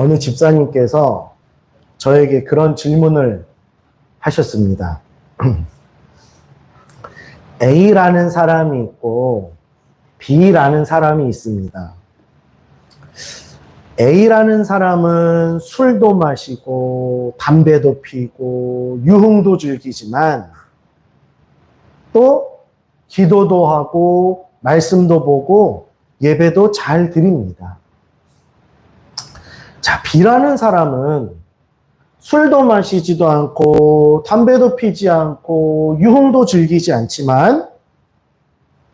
어느 집사님께서 저에게 그런 질문을 하셨습니다. A라는 사람이 있고 B라는 사람이 있습니다. A라는 사람은 술도 마시고 담배도 피고 유흥도 즐기지만 또 기도도 하고 말씀도 보고 예배도 잘 드립니다. 자, B라는 사람은 술도 마시지도 않고 담배도 피지 않고 유흥도 즐기지 않지만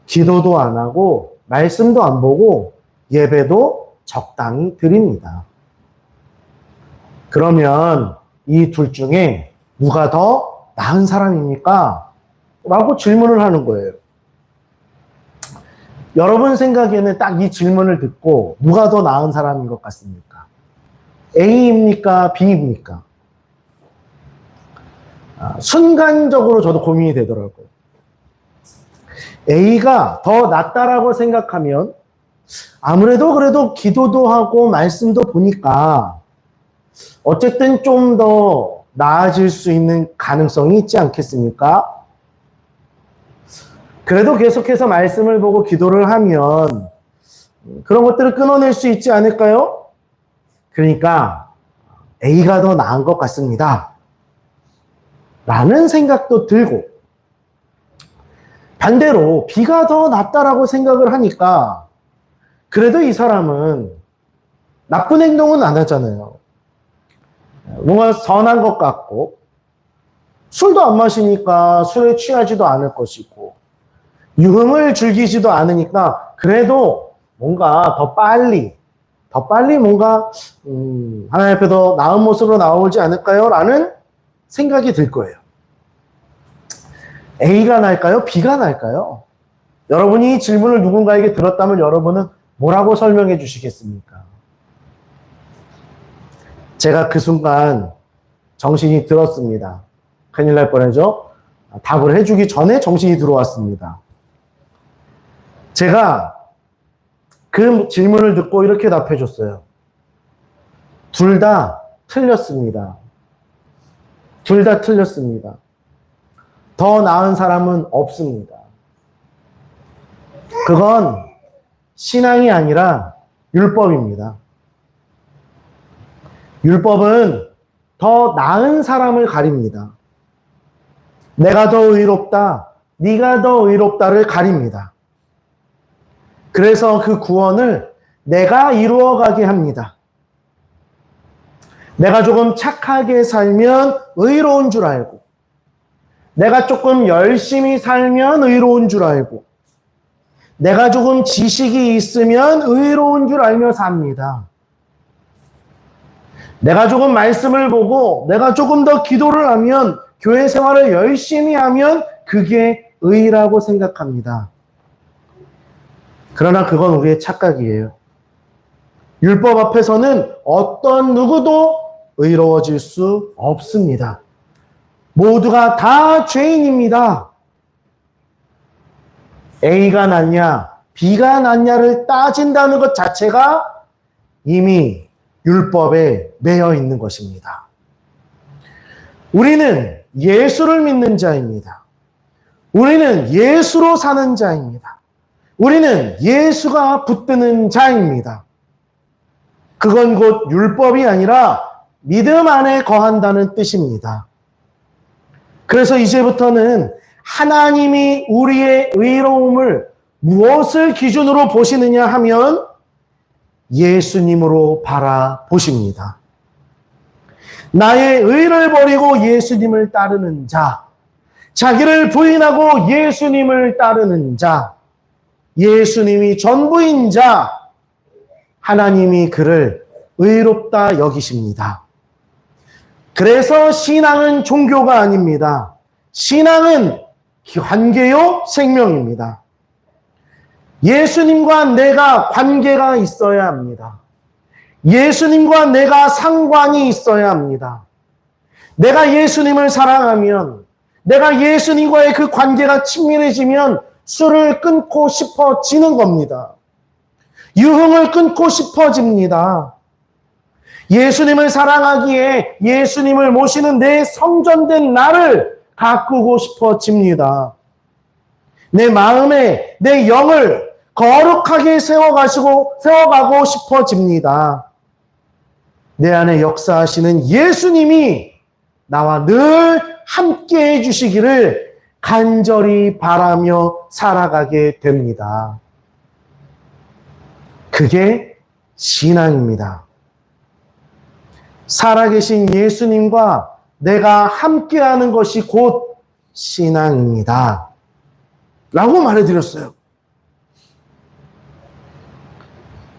기도도 안 하고 말씀도 안 보고 예배도 적당히 드립니다. 그러면 이 둘 중에 누가 더 나은 사람입니까? 라고 질문을 하는 거예요. 여러분 생각에는 딱 이 질문을 듣고 누가 더 나은 사람인 것 같습니까? A입니까? B입니까? 아, 순간적으로 저도 고민이 되더라고요. A가 더 낫다라고 생각하면 아무래도 그래도 기도도 하고 말씀도 보니까 어쨌든 좀 더 나아질 수 있는 가능성이 있지 않겠습니까? 그래도 계속해서 말씀을 보고 기도를 하면 그런 것들을 끊어낼 수 있지 않을까요? 그러니까 A가 더 나은 것 같습니다. 라는 생각도 들고 반대로 B가 더 낫다라고 생각을 하니까 그래도 이 사람은 나쁜 행동은 안 하잖아요. 뭔가 선한 것 같고 술도 안 마시니까 술에 취하지도 않을 것이고 유흥을 즐기지도 않으니까 그래도 뭔가 더 빨리 더 빨리 뭔가 음, 하나님 앞에 더 나은 모습으로 나오지 않을까요? 라는 생각이 들 거예요. A가 날까요? B가 날까요? 여러분이 이 질문을 누군가에게 들었다면 여러분은 뭐라고 설명해 주시겠습니까? 제가 그 순간 정신이 들었습니다. 큰일 날 뻔하죠? 답을 해주기 전에 정신이 들어왔습니다. 제가 그 질문을 듣고 이렇게 답해 줬어요. 둘 다 틀렸습니다. 둘 다 틀렸습니다. 더 나은 사람은 없습니다. 그건 신앙이 아니라 율법입니다. 율법은 더 나은 사람을 가립니다. 내가 더 의롭다, 네가 더 의롭다를 가립니다. 그래서 그 구원을 내가 이루어가게 합니다. 내가 조금 착하게 살면 의로운 줄 알고, 내가 조금 열심히 살면 의로운 줄 알고, 내가 조금 지식이 있으면 의로운 줄 알며 삽니다. 내가 조금 말씀을 보고, 내가 조금 더 기도를 하면, 교회 생활을 열심히 하면 그게 의라고 생각합니다. 그러나 그건 우리의 착각이에요. 율법 앞에서는 어떤 누구도 의로워질 수 없습니다. 모두가 다 죄인입니다. A가 낫냐, B가 낫냐를 따진다는 것 자체가 이미 율법에 매여 있는 것입니다. 우리는 예수를 믿는 자입니다. 우리는 예수로 사는 자입니다. 우리는 예수가 붙드는 자입니다. 그건 곧 율법이 아니라 믿음 안에 거한다는 뜻입니다. 그래서 이제부터는 하나님이 우리의 의로움을 무엇을 기준으로 보시느냐 하면 예수님으로 바라보십니다. 나의 의를 버리고 예수님을 따르는 자, 자기를 부인하고 예수님을 따르는 자, 예수님이 전부인 자, 하나님이 그를 의롭다 여기십니다. 그래서 신앙은 종교가 아닙니다. 신앙은 관계요 생명입니다. 예수님과 내가 관계가 있어야 합니다. 예수님과 내가 상관이 있어야 합니다. 내가 예수님을 사랑하면, 내가 예수님과의 그 관계가 친밀해지면 술을 끊고 싶어지는 겁니다. 유흥을 끊고 싶어집니다. 예수님을 사랑하기에 예수님을 모시는 내 성전된 나를 가꾸고 싶어집니다. 내 마음에 내 영을 거룩하게 세워가시고 세워가고 싶어집니다. 내 안에 역사하시는 예수님이 나와 늘 함께 해주시기를 간절히 바라며 살아가게 됩니다. 그게 신앙입니다. 살아계신 예수님과 내가 함께하는 것이 곧 신앙입니다. 라고 말해드렸어요.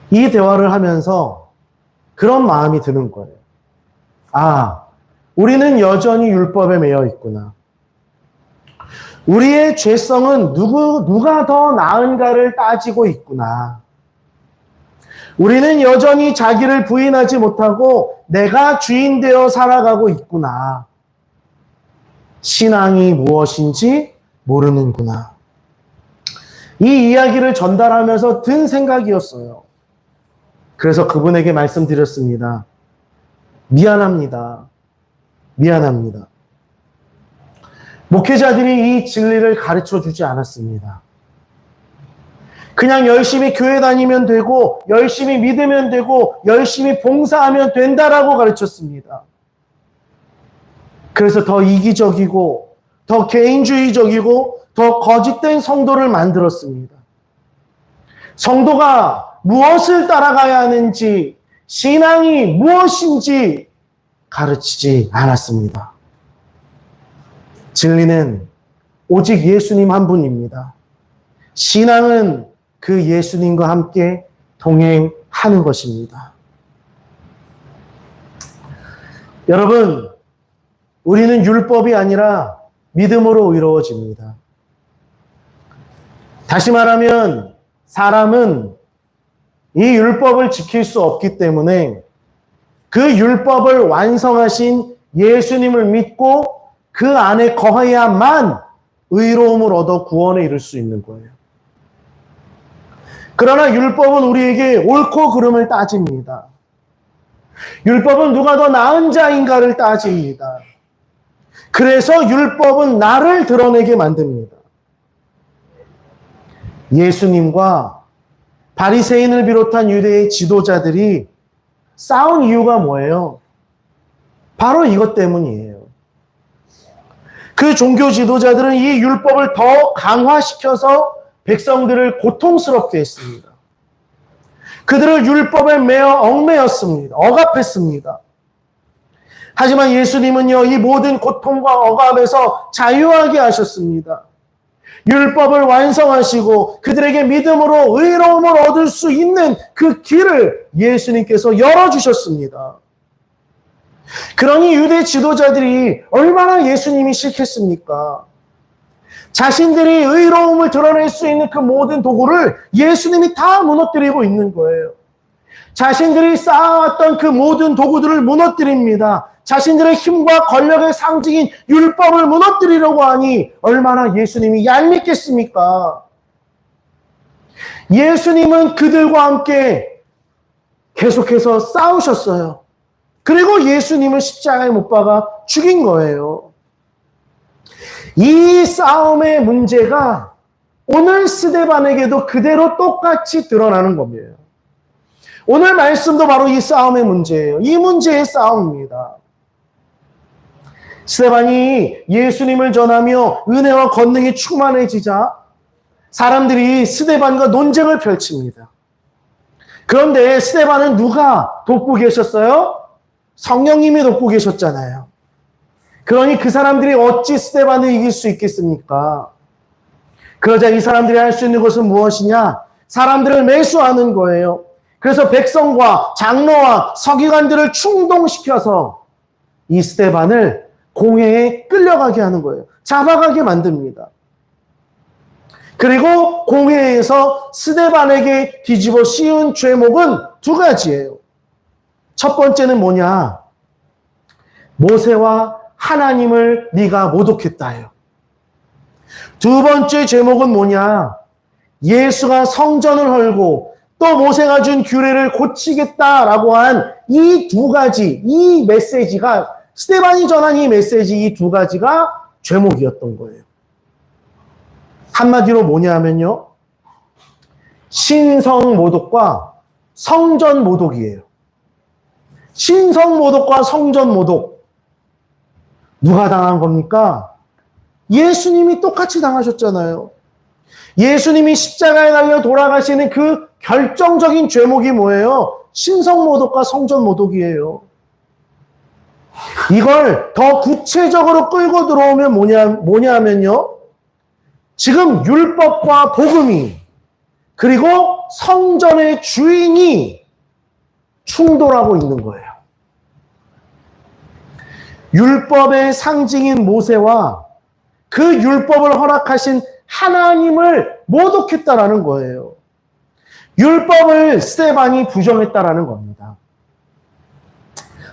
이 대화를 하면서 그런 마음이 드는 거예요. 아, 우리는 여전히 율법에 매여 있구나. 우리의 죄성은 누구, 누가 더 나은가를 따지고 있구나. 우리는 여전히 자기를 부인하지 못하고 내가 주인 되어 살아가고 있구나. 신앙이 무엇인지 모르는구나. 이 이야기를 전달하면서 든 생각이었어요. 그래서 그분에게 말씀드렸습니다. 미안합니다. 미안합니다. 목회자들이 이 진리를 가르쳐 주지 않았습니다. 그냥 열심히 교회 다니면 되고, 열심히 믿으면 되고, 열심히 봉사하면 된다라고 가르쳤습니다. 그래서 더 이기적이고, 더 개인주의적이고, 더 거짓된 성도를 만들었습니다. 성도가 무엇을 따라가야 하는지, 신앙이 무엇인지 가르치지 않았습니다. 진리는 오직 예수님 한 분입니다. 신앙은 그 예수님과 함께 동행하는 것입니다. 여러분, 우리는 율법이 아니라 믿음으로 의로워집니다. 다시 말하면 사람은 이 율법을 지킬 수 없기 때문에 그 율법을 완성하신 예수님을 믿고 그 안에 거해야만 의로움을 얻어 구원에 이를 수 있는 거예요. 그러나 율법은 우리에게 옳고 그름을 따집니다. 율법은 누가 더 나은 자인가를 따집니다. 그래서 율법은 나를 드러내게 만듭니다. 예수님과 바리새인을 비롯한 유대의 지도자들이 싸운 이유가 뭐예요? 바로 이것 때문이에요. 그 종교 지도자들은 이 율법을 더 강화시켜서 백성들을 고통스럽게 했습니다. 그들을 율법에 매어 얽매였습니다. 억압했습니다. 하지만 예수님은요, 이 모든 고통과 억압에서 자유하게 하셨습니다. 율법을 완성하시고 그들에게 믿음으로 의로움을 얻을 수 있는 그 길을 예수님께서 열어주셨습니다. 그러니 유대 지도자들이 얼마나 예수님이 싫겠습니까? 자신들이 의로움을 드러낼 수 있는 그 모든 도구를 예수님이 다 무너뜨리고 있는 거예요. 자신들이 쌓아왔던 그 모든 도구들을 무너뜨립니다. 자신들의 힘과 권력의 상징인 율법을 무너뜨리려고 하니 얼마나 예수님이 얄밉겠습니까? 예수님은 그들과 함께 계속해서 싸우셨어요. 그리고 예수님을 십자가에 못 박아 죽인 거예요. 이 싸움의 문제가 오늘 스데반에게도 그대로 똑같이 드러나는 겁니다. 오늘 말씀도 바로 이 싸움의 문제예요. 이 문제의 싸움입니다. 스데반이 예수님을 전하며 은혜와 권능이 충만해지자 사람들이 스데반과 논쟁을 펼칩니다. 그런데 스데반은 누가 돕고 계셨어요? 성령님이 돕고 계셨잖아요. 그러니 그 사람들이 어찌 스테반을 이길 수 있겠습니까? 그러자 이 사람들이 할 수 있는 것은 무엇이냐? 사람들을 매수하는 거예요. 그래서 백성과 장로와 서기관들을 충동시켜서 이 스테반을 공회에 끌려가게 하는 거예요. 잡아가게 만듭니다. 그리고 공회에서 스데반에게 뒤집어 씌운 죄목은 두 가지예요. 첫 번째는 뭐냐? 모세와 하나님을 네가 모독했다요. 두 번째 제목은 뭐냐? 예수가 성전을 헐고 또 모세가 준 규례를 고치겠다라고 한 이 두 가지, 이 메시지가 스테반이 전한 이 메시지 이 두 가지가 죄목이었던 거예요. 한마디로 뭐냐 하면요. 신성 모독과 성전 모독이에요. 신성 모독과 성전 모독. 누가 당한 겁니까? 예수님이 똑같이 당하셨잖아요. 예수님이 십자가에 달려 돌아가시는 그 결정적인 죄목이 뭐예요? 신성 모독과 성전 모독이에요. 이걸 더 구체적으로 끌고 들어오면 뭐냐, 뭐냐 하면요. 지금 율법과 복음이 그리고 성전의 주인이 충돌하고 있는 거예요. 율법의 상징인 모세와 그 율법을 허락하신 하나님을 모독했다라는 거예요. 율법을 스테반이 부정했다라는 겁니다.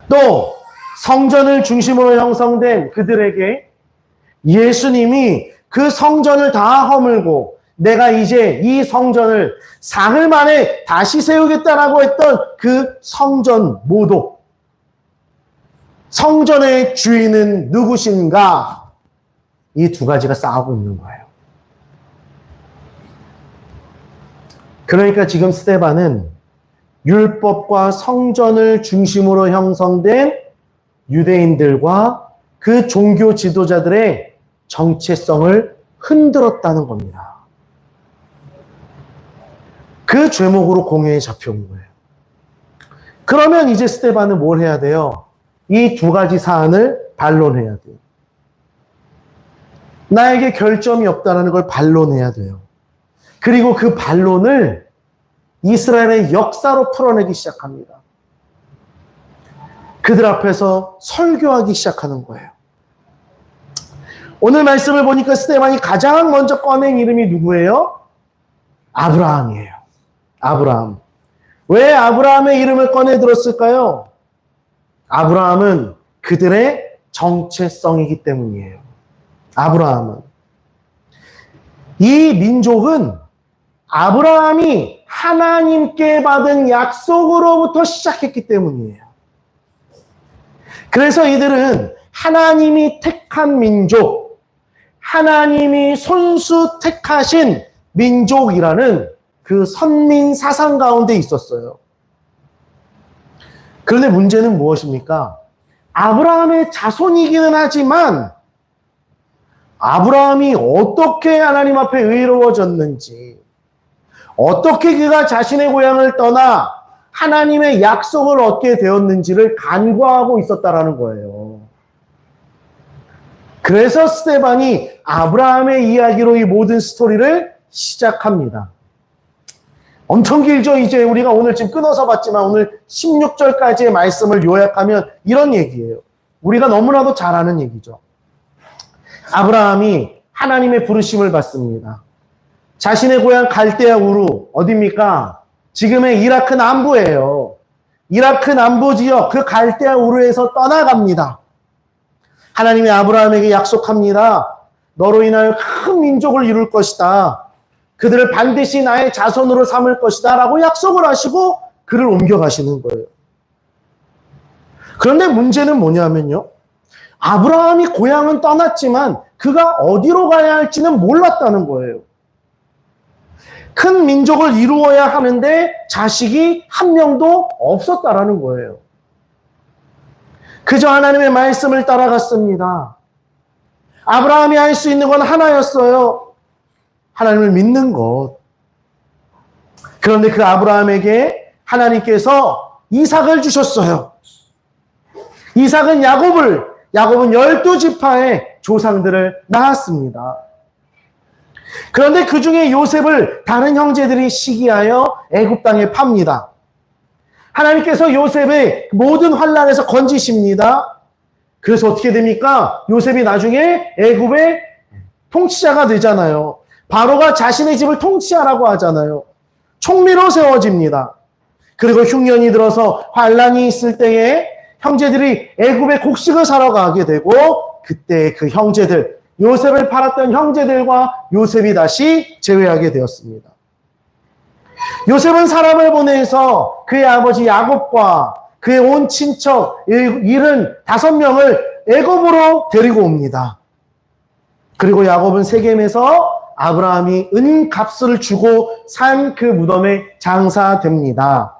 또 성전을 중심으로 형성된 그들에게 예수님이 그 성전을 다 허물고 내가 이제 이 성전을 사흘 만에 다시 세우겠다라고 했던 그 성전 모독. 성전의 주인은 누구신가? 이 두 가지가 싸우고 있는 거예요. 그러니까 지금 스테반은 율법과 성전을 중심으로 형성된 유대인들과 그 종교 지도자들의 정체성을 흔들었다는 겁니다. 그 죄목으로 공회에 잡혀온 거예요. 그러면 이제 스테반은 뭘 해야 돼요? 이 두 가지 사안을 반론해야 돼요. 나에게 결점이 없다는 걸 반론해야 돼요. 그리고 그 반론을 이스라엘의 역사로 풀어내기 시작합니다. 그들 앞에서 설교하기 시작하는 거예요. 오늘 말씀을 보니까 스테반이 가장 먼저 꺼낸 이름이 누구예요? 아브라함이에요. 아브라함. 왜 아브라함의 이름을 꺼내 들었을까요? 아브라함은 그들의 정체성이기 때문이에요. 아브라함은. 이 민족은 아브라함이 하나님께 받은 약속으로부터 시작했기 때문이에요. 그래서 이들은 하나님이 택한 민족, 하나님이 손수 택하신 민족이라는 그 선민 사상 가운데 있었어요. 그런데 문제는 무엇입니까? 아브라함의 자손이기는 하지만 아브라함이 어떻게 하나님 앞에 의로워졌는지, 어떻게 그가 자신의 고향을 떠나 하나님의 약속을 얻게 되었는지를 간과하고 있었다라는 거예요. 그래서 스테반이 아브라함의 이야기로 이 모든 스토리를 시작합니다. 엄청 길죠. 이제 우리가 오늘 지금 끊어서 봤지만 오늘 16절까지의 말씀을 요약하면 이런 얘기예요. 우리가 너무나도 잘 아는 얘기죠. 아브라함이 하나님의 부르심을 받습니다. 자신의 고향 갈대아 우루 어디입니까? 지금의 이라크 남부예요. 이라크 남부 지역 그 갈대아 우르에서 떠나갑니다. 하나님이 아브라함에게 약속합니다. 너로 인하여 큰 민족을 이룰 것이다. 그들을 반드시 나의 자손으로 삼을 것이다. 라고 약속을 하시고 그를 옮겨가시는 거예요. 그런데 문제는 뭐냐면요. 아브라함이 고향은 떠났지만 그가 어디로 가야 할지는 몰랐다는 거예요. 큰 민족을 이루어야 하는데 자식이 한 명도 없었다라는 거예요. 그저 하나님의 말씀을 따라갔습니다. 아브라함이 할 수 있는 건 하나였어요. 하나님을 믿는 것. 그런데 그 아브라함에게 하나님께서 이삭을 주셨어요. 이삭은 야곱을, 야곱은 열두 지파의 조상들을 낳았습니다. 그런데 그 중에 요셉을 다른 형제들이 시기하여 애굽 땅에 팝니다. 하나님께서 요셉의 모든 환란에서 건지십니다. 그래서 어떻게 됩니까? 요셉이 나중에 애굽의 통치자가 되잖아요. 바로가 자신의 집을 통치하라고 하잖아요. 총리로 세워집니다. 그리고 흉년이 들어서 환란이 있을 때에 형제들이 애굽의 곡식을 사러 가게 되고 그때 그 형제들 요셉을 팔았던 형제들과 요셉이 다시 재회하게 되었습니다. 요셉은 사람을 보내서 그의 아버지 야곱과 그의 온 친척 일흔 다섯 명을 애굽으로 데리고 옵니다. 그리고 야곱은 세겜에서 아브라함이 은값을 주고 산 그 무덤에 장사됩니다.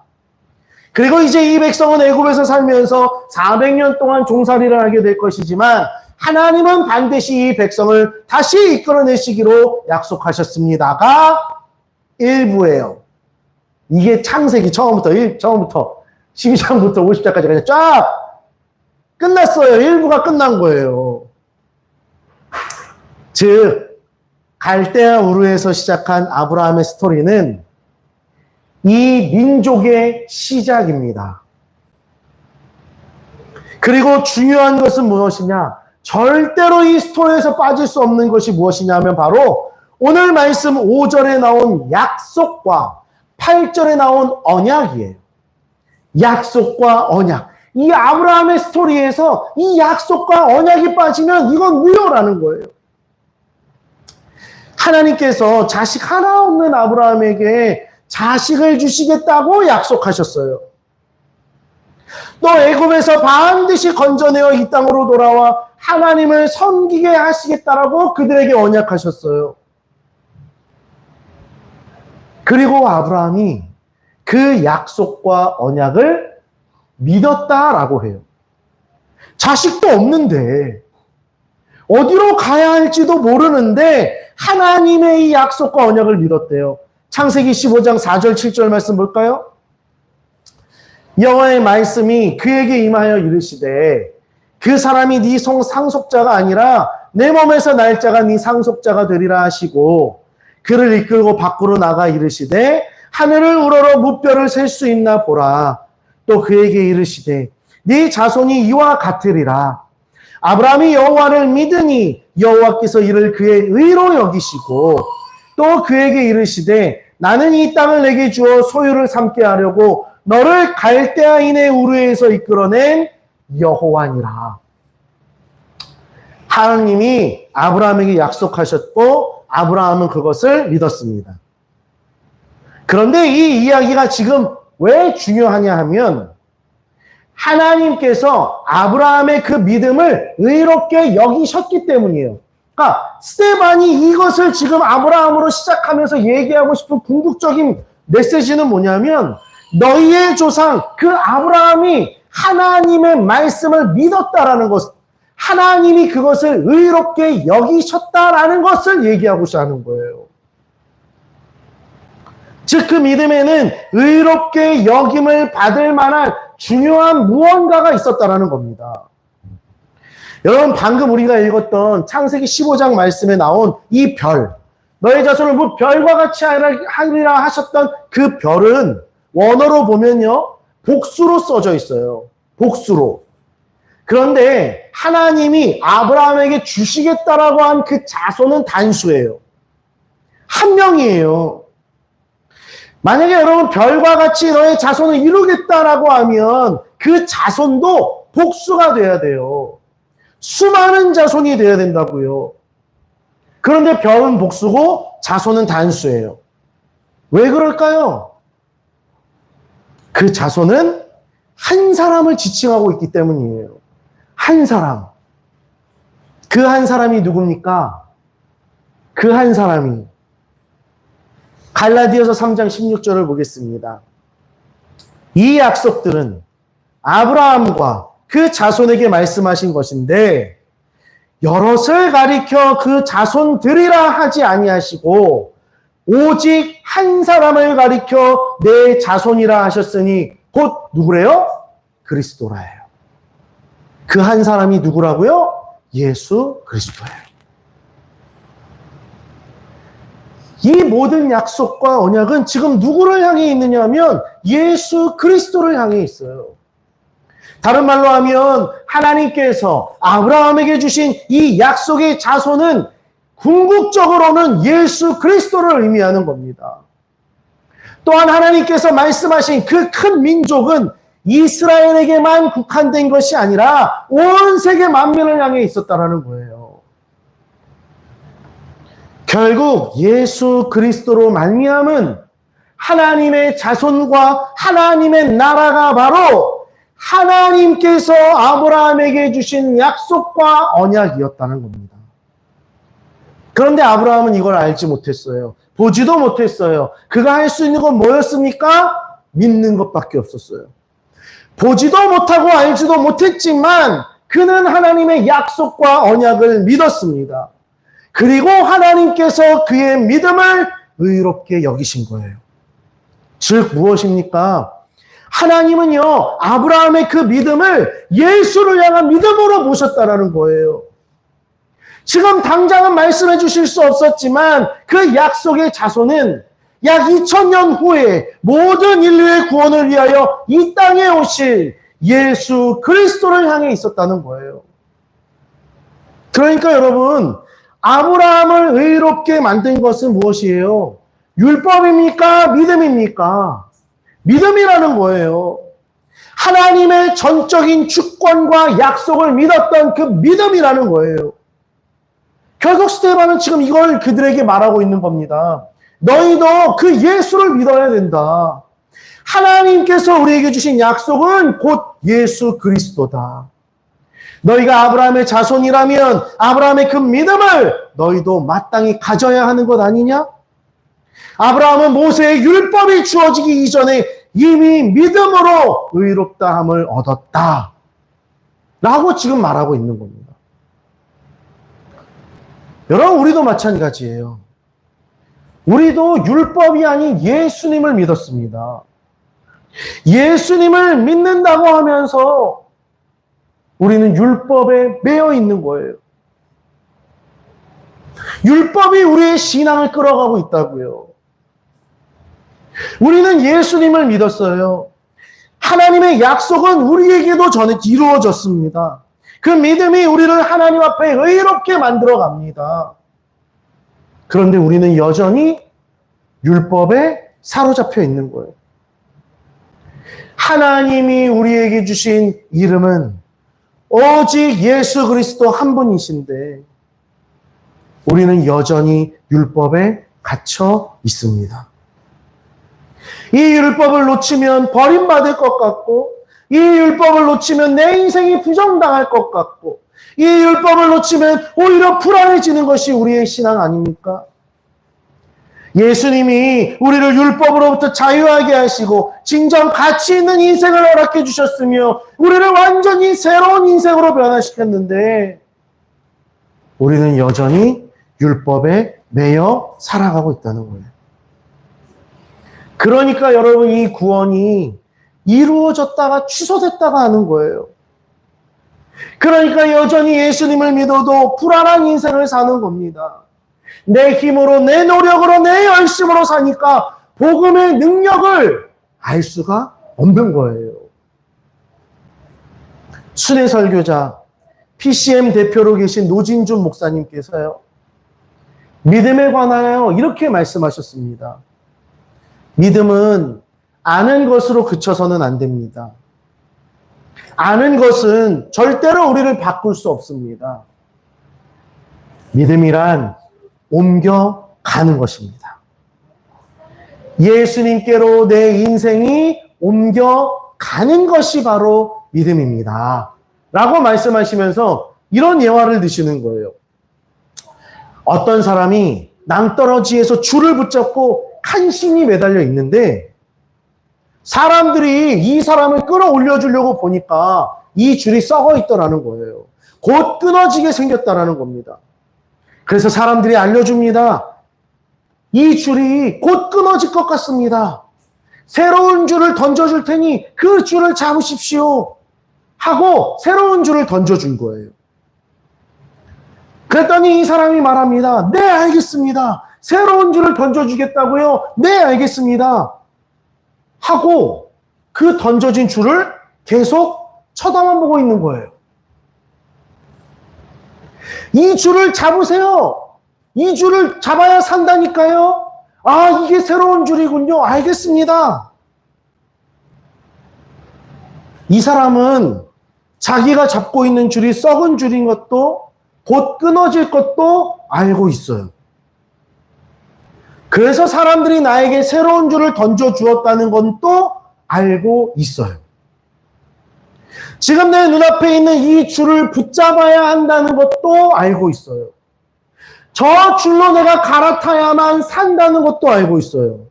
그리고 이제 이 백성은 애굽에서 살면서 400년 동안 종살이를 하게 될 것이지만 하나님은 반드시 이 백성을 다시 이끌어내시기로 약속하셨습니다가 일부예요. 이게 창세기 처음부터 일, 처음부터 12장부터 50장까지 그냥 쫙 끝났어요. 일부가 끝난 거예요. 즉 갈대아 우르에서 시작한 아브라함의 스토리는 이 민족의 시작입니다. 그리고 중요한 것은 무엇이냐? 절대로 이 스토리에서 빠질 수 없는 것이 무엇이냐면 바로 오늘 말씀 5절에 나온 약속과 8절에 나온 언약이에요. 약속과 언약. 이 아브라함의 스토리에서 이 약속과 언약이 빠지면 이건 무효라는 거예요. 하나님께서 자식 하나 없는 아브라함에게 자식을 주시겠다고 약속하셨어요. 또 애굽에서 반드시 건져내어 이 땅으로 돌아와 하나님을 섬기게 하시겠다라고 그들에게 언약하셨어요. 그리고 아브라함이 그 약속과 언약을 믿었다라고 해요. 자식도 없는데 어디로 가야 할지도 모르는데 하나님의 이 약속과 언약을 믿었대요. 창세기 15장 4절 7절 말씀 볼까요? 여호와의 말씀이 그에게 임하여 이르시되 그 사람이 네 성 상속자가 아니라 내 몸에서 날짜가 네 상속자가 되리라 하시고 그를 이끌고 밖으로 나가 이르시되 하늘을 우러러 무뼈를 셀 수 있나 보라 또 그에게 이르시되 네 자손이 이와 같으리라 아브라함이 여호와를 믿으니 여호와께서 이를 그의 의로 여기시고 또 그에게 이르시되 나는 이 땅을 내게 주어 소유를 삼게 하려고 너를 갈대아인의 우르에서 이끌어낸 여호와니라. 하나님이 아브라함에게 약속하셨고 아브라함은 그것을 믿었습니다. 그런데 이 이야기가 지금 왜 중요하냐 하면 하나님께서 아브라함의 그 믿음을 의롭게 여기셨기 때문이에요. 그러니까 스테반이 이것을 지금 아브라함으로 시작하면서 얘기하고 싶은 궁극적인 메시지는 뭐냐면 너희의 조상 그 아브라함이 하나님의 말씀을 믿었다라는 것, 하나님이 그것을 의롭게 여기셨다라는 것을 얘기하고자 하는 거예요. 즉 그 믿음에는 의롭게 여김을 받을 만한 중요한 무언가가 있었다라는 겁니다. 여러분 방금 우리가 읽었던 창세기 15장 말씀에 나온 이 별, 너의 자손을 뭐 별과 같이 하리라 하셨던 그 별은 원어로 보면요 복수로 써져 있어요. 복수로. 그런데 하나님이 아브라함에게 주시겠다라고 한 그 자손은 단수예요. 한 명이에요. 만약에 여러분 별과 같이 너의 자손을 이루겠다라고 하면 그 자손도 복수가 돼야 돼요. 수많은 자손이 돼야 된다고요. 그런데 별은 복수고 자손은 단수예요. 왜 그럴까요? 그 자손은 한 사람을 지칭하고 있기 때문이에요. 한 사람. 그 한 사람이 누굽니까? 그 한 사람이 갈라디아서 3장 16절을 보겠습니다. 이 약속들은 아브라함과 그 자손에게 말씀하신 것인데 여럿을 가리켜 그 자손들이라 하지 아니하시고 오직 한 사람을 가리켜 내 자손이라 하셨으니 곧 누구래요? 그리스도라예요. 그 한 사람이 누구라고요? 예수 그리스도예요. 이 모든 약속과 언약은 지금 누구를 향해 있느냐 하면 예수 그리스도를 향해 있어요. 다른 말로 하면 하나님께서 아브라함에게 주신 이 약속의 자손은 궁극적으로는 예수 그리스도를 의미하는 겁니다. 또한 하나님께서 말씀하신 그 큰 민족은 이스라엘에게만 국한된 것이 아니라 온 세계 만민을 향해 있었다라는 거예요. 결국 예수 그리스도로 말미암은 하나님의 자손과 하나님의 나라가 바로 하나님께서 아브라함에게 주신 약속과 언약이었다는 겁니다. 그런데 아브라함은 이걸 알지 못했어요. 보지도 못했어요. 그가 할 수 있는 건 뭐였습니까? 믿는 것밖에 없었어요. 보지도 못하고 알지도 못했지만 그는 하나님의 약속과 언약을 믿었습니다. 그리고 하나님께서 그의 믿음을 의롭게 여기신 거예요. 즉 무엇입니까? 하나님은요, 아브라함의 그 믿음을 예수를 향한 믿음으로 모셨다라는 거예요. 지금 당장은 말씀해 주실 수 없었지만 그 약속의 자손은 약 2000년 후에 모든 인류의 구원을 위하여 이 땅에 오실 예수 그리스도를 향해 있었다는 거예요. 그러니까 여러분, 아브라함을 의롭게 만든 것은 무엇이에요? 율법입니까? 믿음입니까? 믿음이라는 거예요. 하나님의 전적인 주권과 약속을 믿었던 그 믿음이라는 거예요. 결국 스테반은 지금 이걸 그들에게 말하고 있는 겁니다. 너희도 그 예수를 믿어야 된다. 하나님께서 우리에게 주신 약속은 곧 예수 그리스도다. 너희가 아브라함의 자손이라면 아브라함의 그 믿음을 너희도 마땅히 가져야 하는 것 아니냐? 아브라함은 모세의 율법이 주어지기 이전에 이미 믿음으로 의롭다함을 얻었다. 라고 지금 말하고 있는 겁니다. 여러분, 우리도 마찬가지예요. 우리도 율법이 아닌 예수님을 믿었습니다. 예수님을 믿는다고 하면서 우리는 율법에 매여 있는 거예요. 율법이 우리의 신앙을 끌어가고 있다고요. 우리는 예수님을 믿었어요. 하나님의 약속은 우리에게도 전에 이루어졌습니다. 그 믿음이 우리를 하나님 앞에 의롭게 만들어 갑니다. 그런데 우리는 여전히 율법에 사로잡혀 있는 거예요. 하나님이 우리에게 주신 이름은 오직 예수 그리스도 한 분이신데 우리는 여전히 율법에 갇혀 있습니다. 이 율법을 놓치면 버림받을 것 같고, 이 율법을 놓치면 내 인생이 부정당할 것 같고, 이 율법을 놓치면 오히려 불안해지는 것이 우리의 신앙 아닙니까? 예수님이 우리를 율법으로부터 자유하게 하시고 진정 가치 있는 인생을 허락해 주셨으며 우리를 완전히 새로운 인생으로 변화시켰는데 우리는 여전히 율법에 매여 살아가고 있다는 거예요. 그러니까 여러분 이 구원이 이루어졌다가 취소됐다가 하는 거예요. 그러니까 여전히 예수님을 믿어도 불안한 인생을 사는 겁니다. 내 힘으로, 내 노력으로, 내 열심으로 사니까 복음의 능력을 알 수가 없는 거예요. 순회 설교자, PCM 대표로 계신 노진준 목사님께서요, 믿음에 관하여 이렇게 말씀하셨습니다. 믿음은 아는 것으로 그쳐서는 안 됩니다. 아는 것은 절대로 우리를 바꿀 수 없습니다. 믿음이란 옮겨가는 것입니다. 예수님께로 내 인생이 옮겨가는 것이 바로 믿음입니다. 라고 말씀하시면서 이런 예화를 드시는 거예요. 어떤 사람이 낭떠러지에서 줄을 붙잡고 간신히 매달려 있는데 사람들이 이 사람을 끌어올려 주려고 보니까 이 줄이 썩어 있더라는 거예요. 곧 끊어지게 생겼다라는 겁니다. 그래서 사람들이 알려줍니다. 이 줄이 곧 끊어질 것 같습니다. 새로운 줄을 던져줄 테니 그 줄을 잡으십시오. 하고 새로운 줄을 던져준 거예요. 그랬더니 이 사람이 말합니다. 네, 알겠습니다. 새로운 줄을 던져주겠다고요? 네, 알겠습니다. 하고 그 던져진 줄을 계속 쳐다만 보고 있는 거예요. 이 줄을 잡으세요. 이 줄을 잡아야 산다니까요. 아, 이게 새로운 줄이군요. 알겠습니다. 이 사람은 자기가 잡고 있는 줄이 썩은 줄인 것도 곧 끊어질 것도 알고 있어요. 그래서 사람들이 나에게 새로운 줄을 던져 주었다는 건 또 알고 있어요. 지금 내 눈앞에 있는 이 줄을 붙잡아야 한다는 것도 알고 있어요. 저 줄로 내가 갈아타야만 산다는 것도 알고 있어요.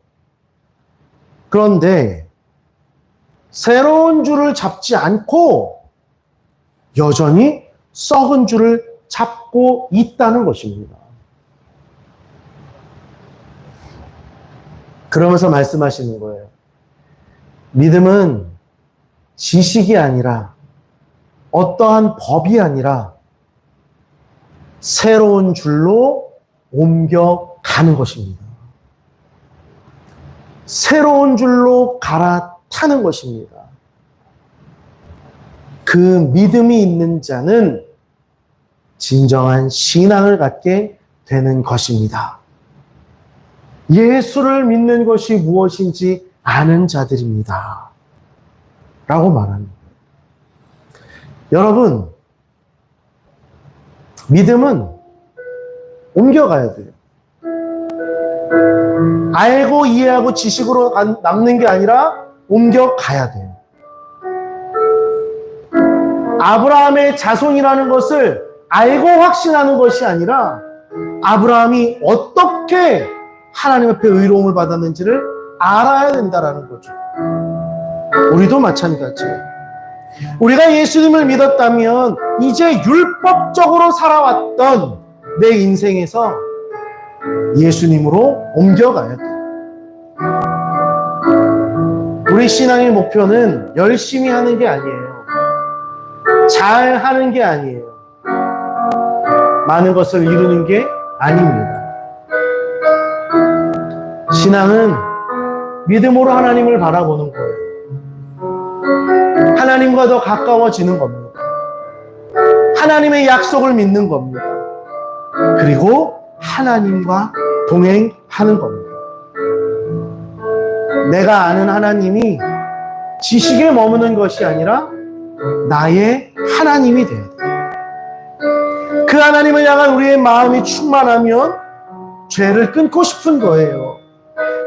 그런데 새로운 줄을 잡지 않고 여전히 썩은 줄을 잡고 있다는 것입니다. 그러면서 말씀하시는 거예요. 믿음은 지식이 아니라 어떠한 법이 아니라 새로운 줄로 옮겨가는 것입니다. 새로운 줄로 갈아타는 것입니다. 그 믿음이 있는 자는 진정한 신앙을 갖게 되는 것입니다. 예수를 믿는 것이 무엇인지 아는 자들입니다. 라고 말합니다. 여러분, 믿음은 옮겨가야 돼요. 알고 이해하고 지식으로 간- 남는 게 아니라 옮겨가야 돼요. 아브라함의 자손이라는 것을 알고 확신하는 것이 아니라 아브라함이 어떻게 하나님 앞에 의로움을 받았는지를 알아야 된다라는 거죠. 우리도 마찬가지예요. 우리가 예수님을 믿었다면 이제 율법적으로 살아왔던 내 인생에서 예수님으로 옮겨가야 돼. 우리 신앙의 목표는 열심히 하는 게 아니에요. 잘 하는 게 아니에요. 많은 것을 이루는 게 아닙니다. 신앙은 믿음으로 하나님을 바라보는 거예요. 하나님과 더 가까워지는 겁니다. 하나님의 약속을 믿는 겁니다. 그리고 하나님과 동행하는 겁니다. 내가 아는 하나님이 지식에 머무는 것이 아니라 나의 하나님이 돼야 돼. 그 하나님을 향한 우리의 마음이 충만하면 죄를 끊고 싶은 거예요.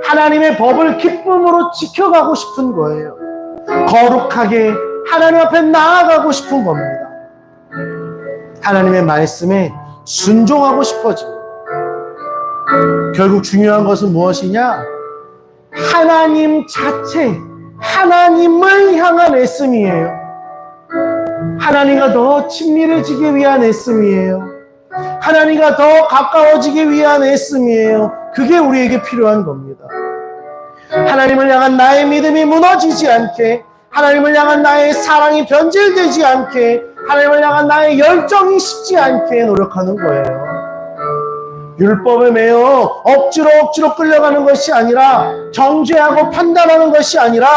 하나님의 법을 기쁨으로 지켜가고 싶은 거예요. 거룩하게 하나님 앞에 나아가고 싶은 겁니다. 하나님의 말씀에 순종하고 싶어집니다. 결국 중요한 것은 무엇이냐? 하나님 자체, 하나님을 향한 애씀이에요. 하나님과 더 친밀해지기 위한 애씀이에요. 하나님과 더 가까워지기 위한 애씀이에요. 그게 우리에게 필요한 겁니다. 하나님을 향한 나의 믿음이 무너지지 않게, 하나님을 향한 나의 사랑이 변질되지 않게, 하나님을 향한 나의 열정이 식지 않게 노력하는 거예요. 율법에 매여 억지로 억지로 끌려가는 것이 아니라 정죄하고 판단하는 것이 아니라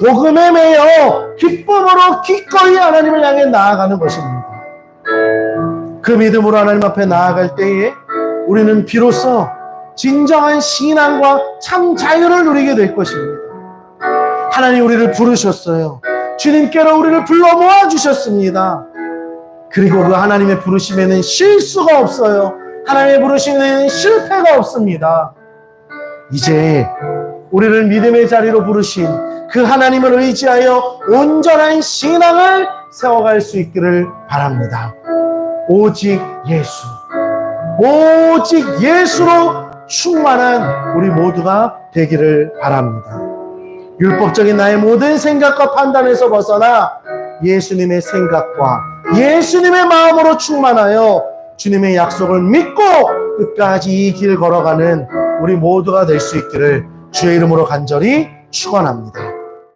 복음에 매여 기쁨으로 기꺼이 하나님을 향해 나아가는 것입니다. 그 믿음으로 하나님 앞에 나아갈 때에 우리는 비로소 진정한 신앙과 참 자유를 누리게 될 것입니다. 하나님 우리를 부르셨어요. 주님께로 우리를 불러 모아 주셨습니다. 그리고 그 하나님의 부르심에는 실수가 없어요. 하나님의 부르심에는 실패가 없습니다. 이제 우리를 믿음의 자리로 부르신 그 하나님을 의지하여 온전한 신앙을 세워갈 수 있기를 바랍니다. 오직 예수. 오직 예수로 충만한 우리 모두가 되기를 바랍니다. 율법적인 나의 모든 생각과 판단에서 벗어나 예수님의 생각과 예수님의 마음으로 충만하여 주님의 약속을 믿고 끝까지 이 길 걸어가는 우리 모두가 될 수 있기를 주의 이름으로 간절히 축원합니다.